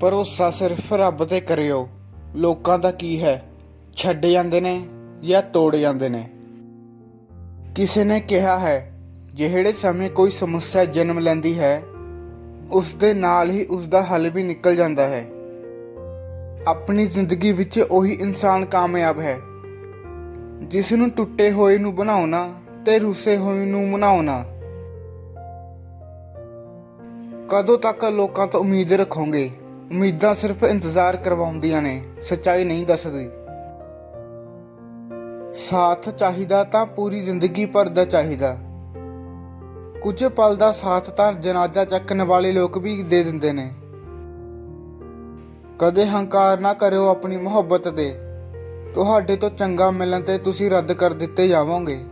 ਭਰੋਸਾ ਸਿਰਫ ਰੱਬ ਤੇ ਕਰਿਓ। ਲੋਕਾਂ ਦਾ ਕੀ ਹੈ? ਛੱਡ ਜਾਂਦੇ ਨੇ ਜਾਂ ਤੋੜ ਜਾਂਦੇ ਨੇ? ਕਿਸੇ ਨੇ ਕਿਹਾ ਹੈ, ਜਿਹੜੇ ਸਮੇਂ ਕੋਈ ਸਮੱਸਿਆ ਜਨਮ ਲੈਂਦੀ ਹੈ, ਉਸ ਦੇ ਨਾਲ ਹੀ ਉਸ ਦਾ ਹੱਲ ਵੀ ਨਿਕਲ ਜਾਂਦਾ ਹੈ। ਆਪਣੀ ਜ਼ਿੰਦਗੀ ਵਿੱਚ ਉਹੀ ਇਨਸਾਨ ਕਾਮਯਾਬ ਹੈ, ਜਿਸ ਨੂੰ ਟੁੱਟੇ ਹੋਏ ਨੂੰ ਬਣਾਉਣਾ ਤੇ ਰੁੱਸੇ ਹੋਏ ਨੂੰ ਮਨਾਉਣਾ। ਕਦੋਂ ਤੱਕ ਲੋਕਾਂ ਤੋਂ ਉਮੀਦ ਰੱਖੋਗੇ? ਉਮੀਦਾਂ ਸਿਰਫ ਇੰਤਜ਼ਾਰ ਕਰਵਾਉਂਦੀਆਂ ਨੇ, ਸੱਚਾਈ ਨਹੀਂ ਦੱਸਦੀ। ਸਾਥ ਚਾਹੀਦਾ ਤਾਂ ਪੂਰੀ ਜ਼ਿੰਦਗੀ ਭਰ ਦਾ ਚਾਹੀਦਾ। ਕੁਝ ਪਲ ਦਾ ਸਾਥ ਤਾਂ ਜਨਾਜ਼ਾ ਚੱਕਣ ਵਾਲੇ ਲੋਕ ਵੀ ਦੇ ਦਿੰਦੇ ਨੇ। ਕਦੇ ਹੰਕਾਰ ਨਾ ਕਰਿਓ ਆਪਣੀ ਮੁਹੱਬਤ ਦੇ ਤੁਹਾਡੇ ਤੋਂ ਚੰਗਾ ਮਿਲਣ ਤੇ ਤੁਸੀਂ ਰੱਦ ਕਰ ਦਿੱਤੇ ਜਾਵੋਗੇ।